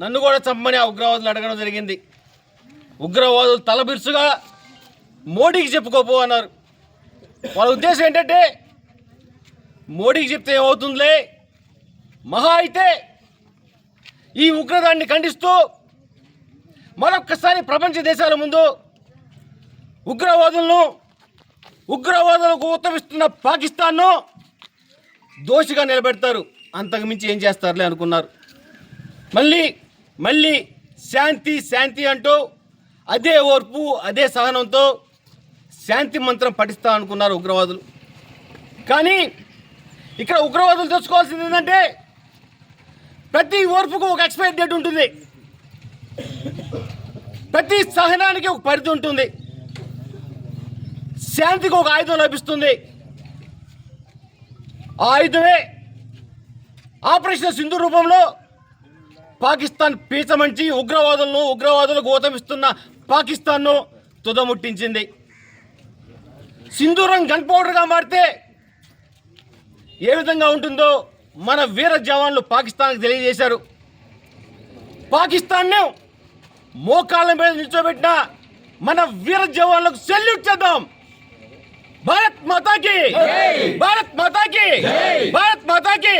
నన్ను కూడా చంపని ఆ ఉగ్రవాదులు అడగడం జరిగింది. ఉగ్రవాదులు తలబిరుసుగా మోడీకి చెప్పుకోపో అన్నారు. వాళ్ళ ఉద్దేశం ఏంటంటే మోడీకి చెప్తే ఏమవుతుందిలే? మహా అయితే ఈ ఉగ్రదాన్ని ఖండిస్తూ మరొక్కసారి ప్రపంచ దేశాల ముందు ఉగ్రవాదులను ఉగ్రవాదులకు ఉత్తమిస్తున్న పాకిస్తాన్ను దోషిగా నిలబెడతారు. అంతకు మించి ఏం చేస్తారులే అనుకున్నారు. మళ్ళీ మళ్ళీ శాంతి శాంతి అంటూ అదే ఓర్పు అదే సహనంతో శాంతి మంత్రం పఠిస్తా అనుకున్నారు ఉగ్రవాదులు. కానీ ఇక్కడ ఉగ్రవాదులు తెలుసుకోవాల్సింది ఏంటంటే ప్రతి ఓర్పుకు ఒక ఎక్స్పైరీ డేట్ ఉంటుంది. ప్రతి సహనానికి ఒక పరిధి ఉంటుంది. శాంతికి ఒక ఆయుధం లభిస్తుంది. ఆ ఆయుధమే ఆపరేషన్ సింధు రూపంలో పాకిస్తాన్ పీచమంచి ఉగ్రవాదులను ఉగ్రవాదులకు ఊతమిస్తున్న పాకిస్తాన్ను తుదముట్టించింది. సింధూరం గన్ పౌడర్గా మారితే ఏ విధంగా ఉంటుందో మన వీర జవాన్లు పాకిస్తాన్కి తెలియజేశారు. పాకిస్తాన్ను మోకాళ్ళ మీద నిల్చోబెట్టిన మన వీర జవాన్లకు సెల్యూట్ చేద్దాం. భారత్ మాతాకి! భారత్ మాతాకి! భారత్ మాతాకి!